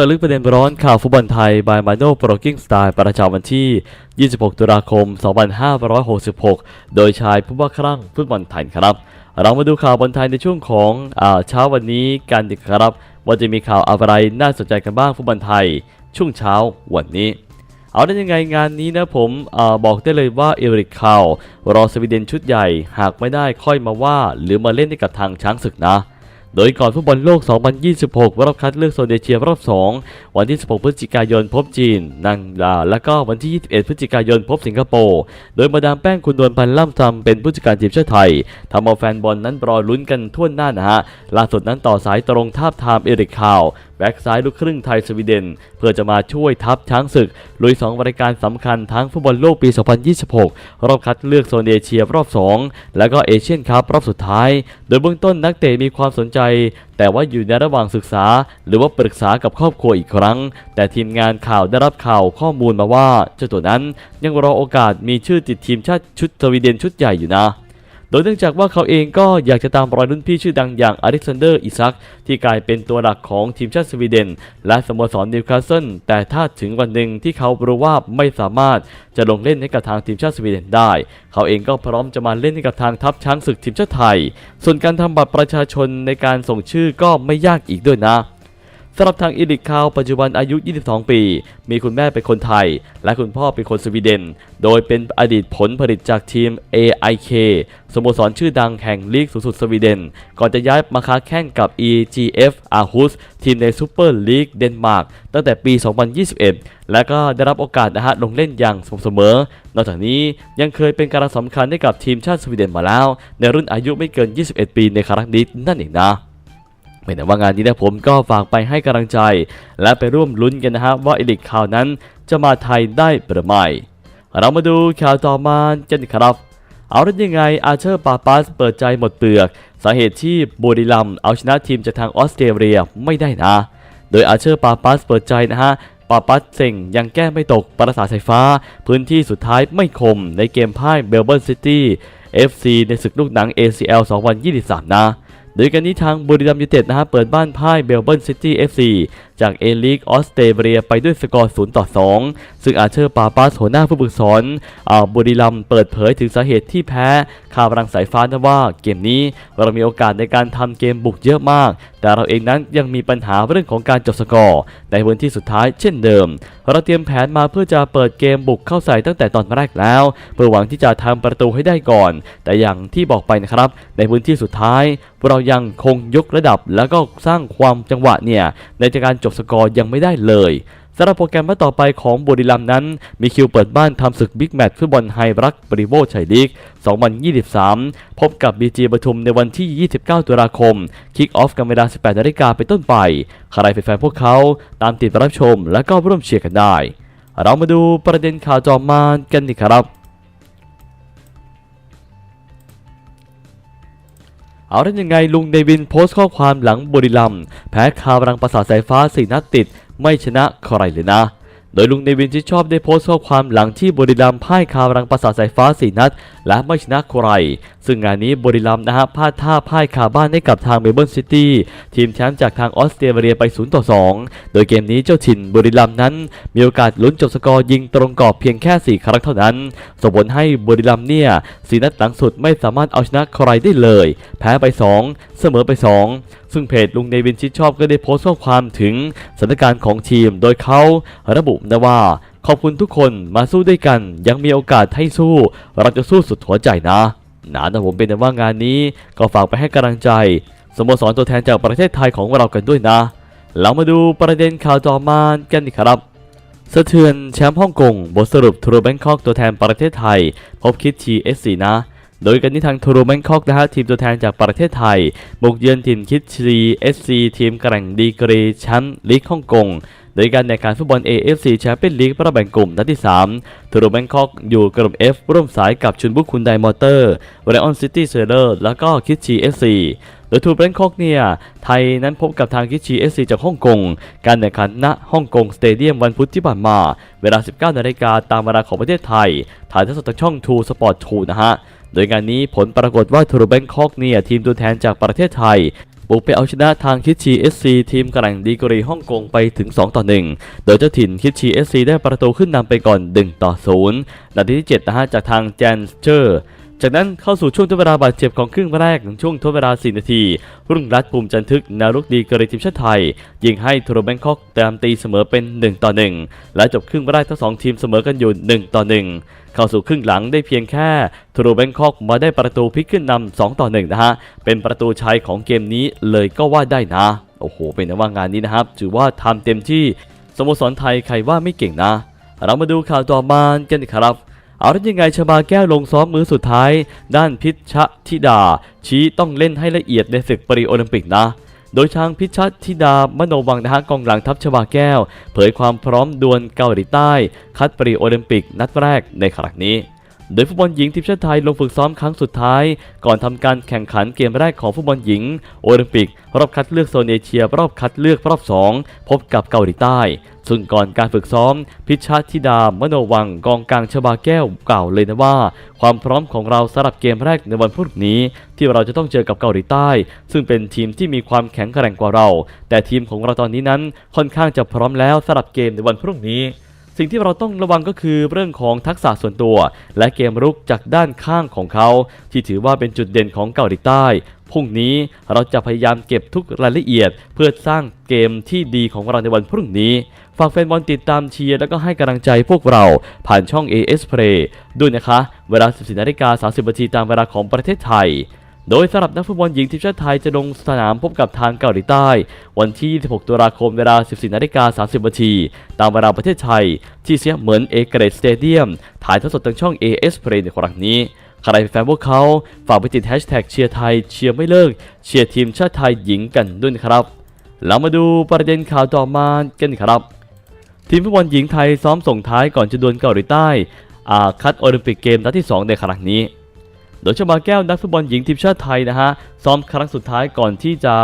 จาะลึกประเด็นร้อนข่าวฟุตบอลไทย บายมาโนโปรกิ้งสไตล์ประจำวันที่ 26 ตุลาคม 2566 โดยชายผู้ว่าครั่งฟุตบอลไทยครับ เรามาดูข่าวบอลไทยในช่วงของเช้าวันนี้กันดีครับ ว่าจะมีข่าวอะไรน่าสนใจกันบ้างฟุตบอลไทย ช่วงเช้าวันนี้เอาได้ยังไงงานนี้นะผมอบอกได้เลยว่าเอริกคาวรอสวีเดนชุดใหญ่ หากไม่ได้ค่อยมาว่า หรือมาเล่นให้กับทางช้างศึกนะ โดยก่อนฟุตบอลโลก 2026 รอบคัดเลือกโซนเอเชียรอบ 2 วันที่ 16 พฤศจิกายนพบจีนนังลาและก็วันที่ 21 พฤศจิกายนพบสิงคโปร์โดยมาดามแป้งคุณดวนพันธ์ล่ำซำเป็นผู้จัดการทีมชาติไทยทำเอาแฟนบอลนั้นรอลุ้นกันทั่วหน้านะฮะล่าสุดนั้นต่อสายตรงทาบทามเอริกคาว แบ็กซ้ายลูกครึ่งไทยสวีเดน เพื่อจะมาช่วยทัพช้างศึก ลุย 2 รายการสำคัญทั้งฟุตบอลโลกปี 2026 รอบคัดเลือกโซนเอเชียรอบ 2 แล้วก็เอเชียนคัพรอบสุดท้าย โดยเบื้องต้นนักเตะมีความสนใจ แต่ว่าอยู่ในระหว่างศึกษา หรือว่าปรึกษากับครอบครัวอีกครั้ง แต่ทีมงานข่าวได้รับข่าวข้อมูลมาว่าเจ้าตัวนั้น ยังรอโอกาสมีชื่อติดทีมชาติชุดสวีเดนชุดใหญ่อยู่นะ โดยเนื่องจากว่าเขาเองก็อยากจะตามรอยรุ่นพี่ชื่อดังอย่างอเล็กซานเดอร์อิซักที่กลายเป็นตัวหลักของทีมชาติสวีเดน และสโมสรนิวคาสเซิลแต่ถ้าถึงวันหนึ่งที่เขารู้ว่าไม่สามารถจะลงเล่นให้กับทางทีมชาติสวีเดนได้ เขาเองก็พร้อมจะมาเล่นให้กับทางทัพช้างศึกทีมชาติไทย ส่วนการทำบัตรประชาชนในการส่งชื่อก็ไม่ยากอีกด้วยนะ สำหรับทางอีลิกคาวปัจจุบันอายุ 22 ปี มีคุณแม่เป็นคนไทย และคุณพ่อเป็นคนสวีเดน โดยเป็นอดีตผลผลิตจากทีม AIK สโมสรชื่อดังแห่งลีกสูงสุดสวีเดน ก่อนจะย้ายมาค้าแข่งกับ EGF Aarhus ทีมในซูเปอร์ลีกเดนมาร์กตั้งแต่ปี 2021 และก็ได้รับโอกาสนะฮะลงเล่นอย่างสม่ำเสมอ นอกจากนี้ยังเคยเป็นการสำคัญให้กับทีมชาติสวีเดนมาแล้ว ในรุ่นอายุไม่เกิน 21 ปีในครั้งนี้นั่นเองนะ ไม่แต่ว่างานนี้นะผมก็ฝากไปให้กำลังใจ และไปร่วมลุ้นกันนะฮะว่าเอลิกข่าวนั้นจะมาไทยได้หรือไม่เรามาดูข่าวต่อมากันครับ เอาได้ยังไงอาเชอร์ปาปัสเปิดใจหมดเปลือก สาเหตุที่บุรีรัมเอาชนะทีมจากทางออสเตรเลียไม่ได้นะ โดยอาเชอร์ปาปัสเปิดใจนะฮะปาปัสเซ็งยังแก้ไม่ตกประสาทสายฟ้า พื้นที่สุดท้ายไม่คมในเกมพ่ายเบลเบิร์นซิตี้ FC ในศึกลูกหนัง ACL 2023 นะ โดยกันนี้ทางบุรีรัมย์ยูไนเต็ดนะฮะเปิดบ้านพ่ายเบลเบิร์นซิตี้ FC จากเอลีกออสเตรเลียไปด้วยสกอร์ 0 ต่อ 2 ซึ่งอาเชอร์ปาปาสหัวหน้าผู้ฝึกสอนอาบุรีรัมย์เปิดเผยถึงสาเหตุที่แพ้คาบรังสายฟ้านะว่าเกมนี้เรามีโอกาสในการทำเกมบุกเยอะมาก แต่เราเองนั้นยังมีปัญหาเรื่องของการจบสกอร์ในวันที่สุดท้ายเช่นเดิม เราเตรียมแผนมาเพื่อจะเปิดเกมบุกเข้าใส่ตั้งแต่ตอนแรกแล้ว เพื่อหวังที่จะทำประตูให้ได้ก่อน แต่อย่างที่บอกไปนะครับในพื้นที่สุดท้ายเรายังคงยกระดับแล้วก็สร้างความจังหวะเนี่ยในจากการจบสกอร์ยังไม่ได้เลยสำหรับโปรแกรมนัดต่อไปของบุรีรัมย์นั้น มีคิวเปิดบ้านทำศึกบิ๊กแมตช์ฟุตบอลไฮรักบริโวชัยลีก 2023 พบกับ BG ปทุมในวันที่ 29 ตุลาคม คิกออฟกันเวลา 18นาฬิกาเป็นต้นไป ใครเป็นแฟนพวกเขาตามติดรับชมและก็ร่วมเชียร์กันได้ เรามาดูประเด็นข่าวจอมานกันดีครับ เอาได้ยังไงลุงเดวินโพสต์ข้อความหลังบุรีรัมแพ้คาบรังประสาทสายฟ้าสี่นัดติด ไม่ชนะใครเลยนะ โดยลุงเดวินที่ชอบได้โพสต์ข้อความหลังที่บรีรัมพ่ายคาบรังประสาทสายฟ้าสี่นัด และไม่ชนะใคร ซึ่งงานนี้บรีรัมนะฮะพลาดท่าพ่ายคาบ้านให้กับทางเมลเบิร์นซิตี้ทีมแชมป์จากทางออสเตรเลียไป0ต่อ2 โดยเกมนี้เจ้าถิ่นบรีรัมนั้น มีโอกาสลุ้นจบสกอร์ยิงตรงกรอบเพียงแค่ 4 ครั้งเท่านั้น ส่งผลให้บรีรัมเนี่ยสีนัดหลังสุดไม่สามารถเอาชนะใครได้เลย แพ้ไป 2 เสมอไป 2ซึ่งเพจลุงเนวินชิดชอบก็ได้โพสต์ข้อความถึงสถานการณ์ของทีม โดยเขาระบุนะว่า ขอบคุณทุกคนมาสู้ด้วยกัน ยังมีโอกาสให้สู้ เราจะสู้สุดหัวใจนะนะนะผมเป็นว่างานนี้ก็ฝากไปให้กำลังใจสโมสรตัวแทนจากประเทศไทยของเรากันด้วยนะ เรามาดูประเด็นข่าวต่อมากันดีครับสะเทือนแชมป์ฮ่องกงบทสรุปทูโรแบงคอกตัวแทนประเทศไทย พบคิดทีเอสซีนะ โดยกันที่ทางทูโรแบงคอกนะฮะทีมตัวแทนจากประเทศไทย บุกเยือนทีมคิดทีเอสซีทีมแกร่งดีกรีแชมป์ลีกฮ่องกงโดยการแข่งขันฟุตบอล AFC แชมเปี้ยนลีกรอบแบ่งกลุ่มนัดที่ 3 ทูโรแบงคอกอยู่กลุ่ม F ร่วมสายกับชุนบุกคุนไดมอเตอร์เรออนซิตี้เซเลอร์แล้วก็คิดชีเอฟซีโดยทูแบงคอกเนี่ย ไทยนั้นพบกับทางคิดชีเอฟซีจากฮ่องกง การแข่งขันณฮ่องกงสเตเดียมวันพุธที่ผ่านมา เวลา 19นาฬิกาตามเวลาของประเทศไทย ถ่ายทอดสดทางช่อง True Sport 2นะฮะ โดยงานนี้ผลปรากฏว่าทูเบงคอกเนี่ยทีมตัวแทนจากประเทศไทยบุกไปเอาชนะทางคิดชีเอสซีทีมกระหล่งดีกรีฮ่องกงไปถึง 2 ต่อ 1 โดยเจ้าถิ่นคิดชีเอสซีได้ประตูขึ้นนำไปก่อน 1 ต่อ 0 นาทีที่7นะฮะจากทางแจนเจอร์ จากนั้นเข้าสู่ช่วงทดเวลาบาดเจ็บของครึ่งแรกช่วงทดเวลา 4 นาที รุ่งรัตภูมิจันทึกนวรุกดีกรีทีมชาติไทย ยิงให้ทูโรแบงคอกตามตีเสมอเป็น 1 ต่อ 1 และจบครึ่งแรกทั้งสองทีมเสมอกันอยู่ 1 ต่อ 1 เข้าสู่ครึ่งหลังได้เพียงแค่ทูโรแบงคอกมาได้ประตูพลิกขึ้นนำ2ต่อ 1 นะฮะ เป็นประตูชัยของเกมนี้เลยก็ว่าได้นะ โอ้โห เป็นนว่างานนี้นะครับถือว่าทำเต็มที่สโมสรไทยใครว่าไม่เก่งนะ เรามาดูข่าวต่อมากันครับ เอาแล้วยังไงชบาแก้วลงซ้อมมือสุดท้าย ด้านพิชชธิดา ชี้ต้องเล่นให้ละเอียดในศึกปริโอลิมปิกนะ โดยทางพิชชธิดามโนวังนะฮะกองหลังทัพชบาแก้ว เผยความพร้อมดวลเกาหลีใต้ คัดปริโอลิมปิกนัดแรกในครั้งนี้ โดยฟุตบอลหญิงทีมชาติไทยลงฝึกซ้อมครั้งสุดท้าย ก่อนทำการแข่งขันเกมแรกของฟุตบอลหญิง โอลิมปิก รอบคัดเลือกโซนเอเชีย รอบคัดเลือกรอบ 2 พบกับเกาหลีใต้ ซึ่งก่อนการฝึกซ้อม พิชชาธิดามโนวังกองกลางชบาแก้วกล่าวเลยนะว่า ความพร้อมของเราสำหรับเกมแรกในวันพรุ่งนี้ ที่เราจะต้องเจอกับเกาหลีใต้ ซึ่งเป็นทีมที่มีความแข็งแกร่งกว่าเรา แต่ทีมของเราตอนนี้นั้นค่อนข้างจะพร้อมแล้วสำหรับเกมในวันพรุ่งนี้ สิ่งที่เราต้องระวังก็คือเรื่องของทักษะส่วนตัว และเกมรุกจากด้านข้างของเขา ที่ถือว่าเป็นจุดเด่นของเกาหลีใต้พรุ่งนี้เราจะพยายามเก็บทุกรายละเอียด เพื่อสร้างเกมที่ดีของเราในวันพรุ่งนี้ ฝากแฟนบอลติดตามเชียร์ แล้วก็ให้กำลังใจพวกเราผ่านช่อง AS Play ด้วยนะคะ เวลา 14นาฬิกา30นาทีตามเวลาของประเทศไทย โดยสำหรับนักฟุตบอลหญิงทีมชาติไทยจะลงสนามพบกับทางเกาหลีใต้ วันที่ 26 ตุลาคมเวลา 14 นาฬิกา 30 นาที ตามเวลาประเทศไทย ที่เสียเหมือนเอเกรดสเตเดียม ถ่ายทอดสดทางช่อง AS Play ในครั้งนี้ ใครเป็นแฟนพวกเขา ฝากไปติดแฮชแท็กเชียร์ไทย เชียร์ไม่เลิก เชียร์ทีมชาติไทยหญิงกันด้วยครับเรามาดูประเด็นข่าวต่อมากันครับ ทีมฟุตบอลหญิงไทยซ้อมส่งท้ายก่อนจะดวลเกาหลีใต้อาคัดโอลิมปิกเกมนัดที่ 2 ในครั้งนี้ โดยชมาแก้วนักฟุตบอลหญิงทีมชาติไทยนะฮะซ้อมครั้งสุดท้ายก่อนที่จะ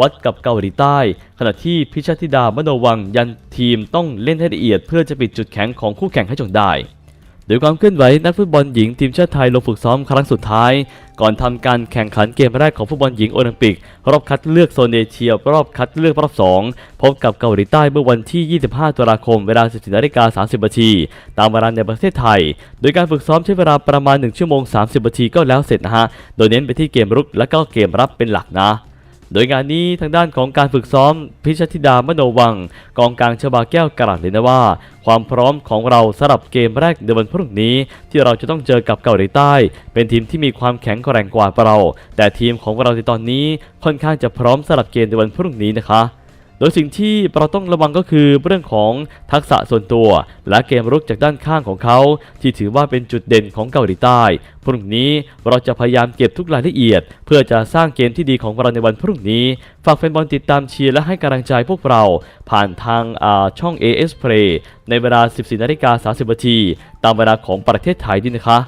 วัดกับเกาหลีใต้ ขณะที่พิชติดามโนวังยันทีมต้องเล่นให้ละเอียด เพื่อจะปิดจุดแข็งของคู่แข่งให้จงได้โดยความเคลื่อนไหวนักฟุตบอลหญิงทีมชาติไทยลงฝึกซ้อมครั้งสุดท้าย ก่อนทำการแข่งขันเกมแรกของฟุตบอลหญิงโอลิมปิก รอบคัดเลือกโซนเอเชีย รอบคัดเลือกรอบ 2 พบกับเกาหลีใต้เมื่อวันที่ 25 ตุลาคม เวลา 14นาฬิกา30นาทีตามเวลาในประเทศไทย โดยการฝึกซ้อมใช้เวลาประมาณ 1 ชั่วโมง 30นาทีก็แล้วเสร็จนะฮะ โดยเน้นไปที่เกมรุกและก็เกมรับเป็นหลักนะ โดยงานนี้ทางด้านของการฝึกซ้อมพิชธิดามโนวัง กองกลางชบาแก้วกระดเลยนะว่า ความพร้อมของเราสำหรับเกมแรกในวันพรุ่งนี้ ที่เราจะต้องเจอกับเกาหลีใต้ เป็นทีมที่มีความแข็งแกร่งกว่าเรา แต่ทีมของเราในตอนนี้ค่อนข้างจะพร้อมสำหรับเกมในวันพรุ่งนี้นะคะ ดยสิ่งที่เราต้องระวังก็คือเรื่องของทักษะส่วนตัว และเกมรุกจากด้านข้างของเขา ที่ถือว่าเป็นจุดเด่นของเกาหลีใต้พรุ่งนี้เราจะพยายามเก็บทุกรายละเอียด เพื่อจะสร้างเกมที่ดีของเราในวันพรุ่งนี้ ฝากแฟนบอลติดตามเชียร์และให้กำลังใจพวกเรา ผ่านทางอ่าช่อง AS Play ในเวลา 14นาฬิกา30นาทีตามเวลาของประเทศไทยด้วยนะคะ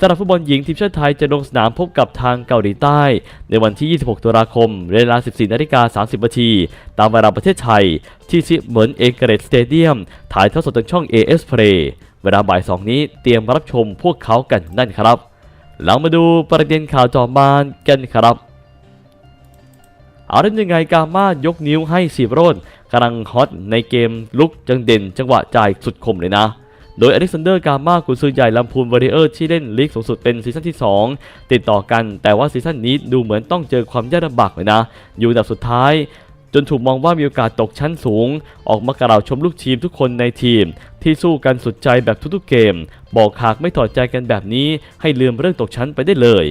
สำหรับฟุตบอลหญิงทีมชาติไทยจะลงสนามพบกับทางเกาหลีใต้ ในวันที่ 26 ตุลาคม เวลา 14 นาฬิกา 30 นาที ตามเวลาประเทศไทย ที่ซิเหมือนเอเกเรตสเตเดียม ถ่ายทอดสดทางช่อง AS Play เวลาบ่าย 2 นี้เตรียมรับชมพวกเขากันนั่นครับเรามาดูประเด็นข่าวต่อมากันครับเอาได้ยังไงกาม่ายกนิ้วให้สีโรดกำลังฮอตในเกมลุกจังเด่นจังหวะจ่ายสุดคมเลยนะ โดยอเล็กซานเดอร์กามากุนซือใหญ่ลำพูนวอริเออร์ที่เล่นลีกสูงสุดเป็นซีซั่นที่ 2 ติดต่อกัน แต่ว่าซีซั่นนี้ดูเหมือนต้องเจอความยากลำบากเลยนะ อยู่อันดับสุดท้าย จนถูกมองว่ามีโอกาสตกชั้นสูง ออกมากล่าวชมลูกทีมทุกคนในทีม ที่สู้กันสุดใจแบบทุกๆเกม บอกหากไม่ถอดใจกันแบบนี้ให้ลืมเรื่องตกชั้นไปได้เลย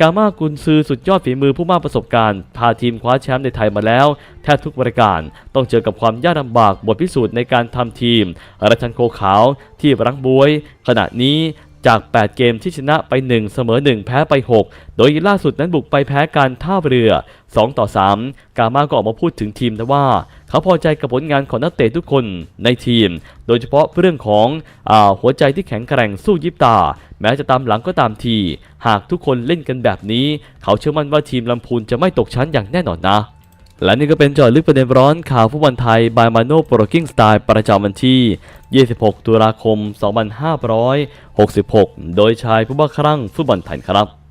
กามากุนซือสุดยอดฝีมือผู้มากประสบการณ์ พาทีมคว้าแชมป์ในไทยมาแล้ว แทบทุกรายการ ต้องเจอกับความยากลำบากบทพิสูจน์ในการทำทีมราชันโคขาวที่รังบวย ขณะนี้จาก 8 เกมที่ชนะไป 1 เสมอ 1 แพ้ไป 6 โดยล่าสุดนั้นบุกไปแพ้การท่าเรือ 2 ต่อ 3 กามาก็ออกมาพูดถึงทีมนะว่า เขาพอใจกับผลงานของนักเตะทุกคนในทีม โดยเฉพาะเรื่องของอหัวใจที่แข็งแกร่งสู้ยิบตา แม้จะตามหลังก็ตามที หากทุกคนเล่นกันแบบนี้ เขาเชื่อมั่นว่าทีมลำพูนจะไม่ตกชั้นอย่างแน่นอนนะและนี่ก็เป็นจอดลึกประเด็นร้อนข่าวฟุตบอลไทย บายมาโนโปรกิ้งสไตล์ประจำวันที่ 26 ตุลาคม 2566 โดยชายผู้บ้าคลั่งฟุตบอลไทยครับ